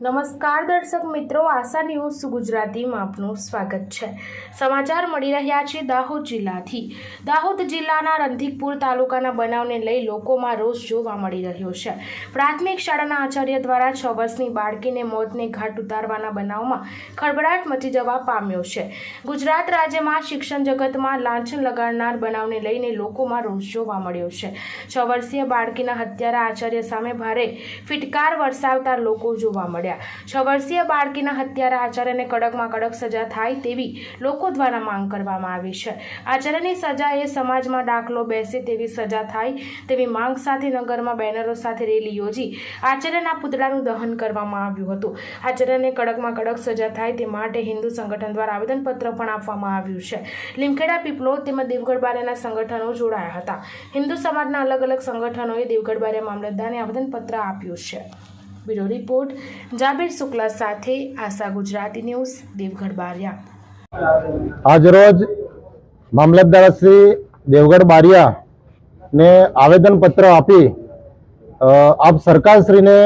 નમસ્કાર દર્શક મિત્રો, આશા ન્યૂઝ ગુજરાતીમાં આપનું સ્વાગત છે. સમાચાર મળી રહ્યા છે દાહોદ જિલ્લાથી. દાહોદ જિલ્લાના રંધીકપુર તાલુકાના બનાવને લઈ લોકોમાં રોષ જોવા મળી રહ્યો છે. પ્રાથમિક શાળાના આચાર્ય દ્વારા છ વર્ષની બાળકીને મોતને ઘાટ ઉતારવાના બનાવમાં ખળભળાટ મચી જવા પામ્યો છે. ગુજરાત રાજ્યમાં શિક્ષણ જગતમાં લાંછન લગાડનાર બનાવને લઈને લોકોમાં રોષ જોવા મળ્યો છે. છ વર્ષીય બાળકીના હત્યારા આચાર્ય સામે ભારે ફિટકાર વરસાવતા લોકો જોવા મળ્યા છ વર્ષીય બાળકીના હત્યારા આચાર્યને કડકમાં કડક સજા થાય તેવી લોકો દ્વારા માંગ કરવામાં આવી છે. આચાર્યની સજા એ સમાજમાં દાખલો બેસે તેવી સજા થાય તેવી માંગ સાથે નગરમાં બેનરો સાથે રેલી યોજી આચાર્યના પુતળાનું દહન કરવામાં આવ્યું હતું. આચાર્યને કડકમાં કડક સજા થાય તે માટે હિન્દુ સંગઠન દ્વારા આવેદનપત્ર પણ આપવામાં આવ્યું છે. લીમખેડા પીપલો તેમજ દેવગઢ બારેના સંગઠનો જોડાયા હતા. હિન્દુ સમાજના અલગ અલગ સંગઠનોએ દેવગઢ બારે મામલતદારને આવેદનપત્ર આપ્યું છે. બ્યુરો રિપોર્ટ, જાબીર શુક્લા સાથે આશા ગુજરાતી ન્યૂઝ, દેવગઢ બારિયા. આજરોજ મામલતદાર શ્રી દેવગઢ બારિયા ને આવેદનપત્ર આપી આપ સરકારશ્રીને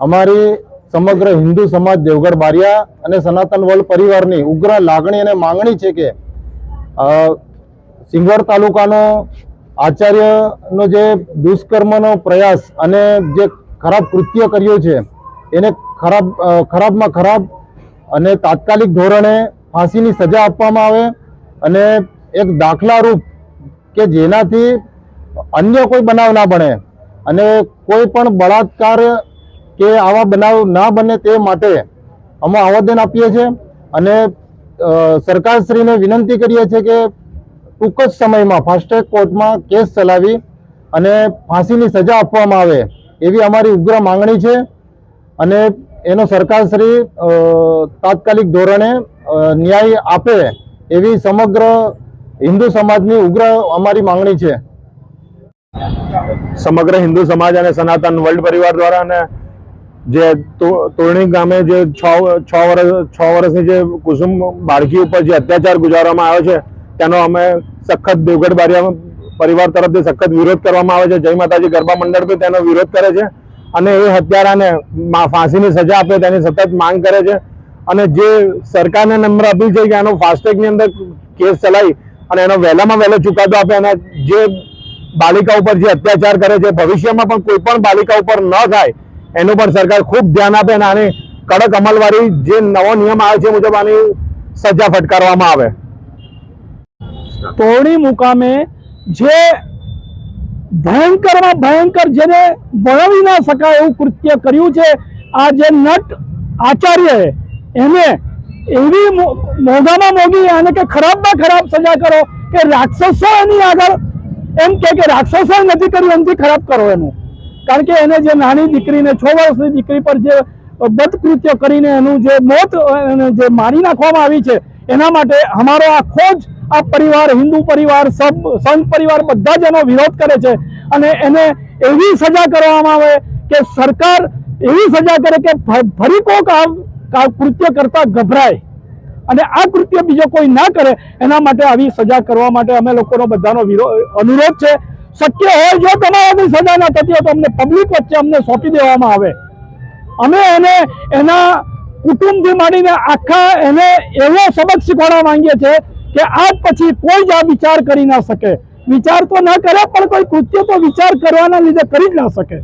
અમારી સમગ્ર હિન્દુ સમાજ દેવગઢ બારિયા અને સનાતન વર્લ્ડ પરિવારની ઉગ્ર લાગણી અને માંગણી છે કે સિંગવડ તાલુકાનો આચાર્યનો જે દુષ્કર્મનો પ્રયાસ અને જે ખરાબ કૃત્ય કર્યું છે. એને ખરાબ ખરાબમાં ખરાબ અને તાત્કાલિક ધોરણે ફાંસીની સજા આપવામાં આવે અને એક દાખલારૂપ કે જેનાથી અન્ય કોઈ બનાવ ના બને અને કોઈ પણ બળાત્કાર કે આવા બનાવ ના બને તે માટે અમે આવેદન આપીએ છીએ અને સરકારશ્રીને વિનંતી કરીએ છીએ કે ટૂંક જ સમયમાં ફાસ્ટ્રેક કોર્ટમાં કેસ ચલાવી અને ફાંસીની સજા આપવામાં આવે. એવી અમારી ઉગ્ર માંગણી છે અને એનો સરકારશ્રી તાત્કાલિક ધોરણે ન્યાય આપે એવી સમગ્ર હિન્દુ સમાજની ઉગ્ર અમારી માંગણી છે. સમગ્ર હિન્દુ સમાજ અને સનાતન વર્લ્ડ પરિવાર દ્વારા અને જે તોરણી ગામે જે છ છ વર્ષ છ વર્ષની જે કુસુમ બાળકી ઉપર જે અત્યાચાર ગુજારવામાં આવ્યો છે, તેનો અમે સખત દેવગઢ બારિયા પરિવાર તરફથી સખત વિરોધ કરવામાં આવે છે. જય માતાજી, ગરબા મંડળ બી તેનો વિરોધ કરે છે અને એ હત્યારાને ફાંસીની સજા આપે તેની સતત માંગ કરે છે. અને જે સરકારને નમ્ર અપીલ છે કે આનો ફાસ્ટેગની અંદર કેસ ચલાવી અને એનો વહેલામાં વહેલો ચુકાદો આપે અને જે બાલિકા ઉપર જે અત્યાચાર કરે છે, ભવિષ્યમાં પણ કોઈ પણ બાલિકા ઉપર ન થાય, એનું પણ સરકાર ખૂબ ધ્યાન આપે અને આની કડક અમલવારી જે નવો નિયમ આવે છે મુજબ આની સજા ફટકારવામાં આવે. તોડી મુકામે જે ભયંકરમાં ભયંકર જેને વર્ણવી ના શકાય એવું કૃત્ય કર્યું છે, આ જે નટ આચાર્યએ એને એવી મોંઘામાં મોંઘી અને કે ખરાબમાં ખરાબ સજા કરો કે રાક્ષસો એની આગળ એમ કે કે રાક્ષસો નથી કર્યું, એમથી ખરાબ કરો એનું. કારણ કે એને જે નાની દીકરીને, છ વર્ષની દીકરી પર જે બદકૃત્ય કરીને એનું જે મોત જે મારી નાખવામાં આવી છે, એના માટે અમારો આખો જ આ પરિવાર, હિન્દુ પરિવાર, સબ સંત પરિવાર બધા જ એનો વિરોધ કરે છે. અને એને એવી સજા કરવામાં આવે કે સરકાર એવી સજા કરે કે ફરી કોક આ કૃત્ય કરતા ગભરાય. અને આ કૃત્ય બીજો કોઈ ના કરે, એના માટે આવી સજા કરવા માટે અમે લોકોનો બધાનો અનુરોધ છે. શક્ય હોય જો તમારાથી સજા ના થતી હોય તો અમને પબ્લિક વચ્ચે અમને સોંપી દેવામાં આવે. અમે એને, એના કુટુંબથી માંડીને આખા એને એવો સબક શીખવાડવા માંગીએ છીએ કે આજ પછી કોઈ જ આ વિચાર કરી ના શકે. વિચાર તો ના કરે, પણ કોઈ કૃત્ય તો વિચાર કરવાના લીધે કરી જ ના શકે.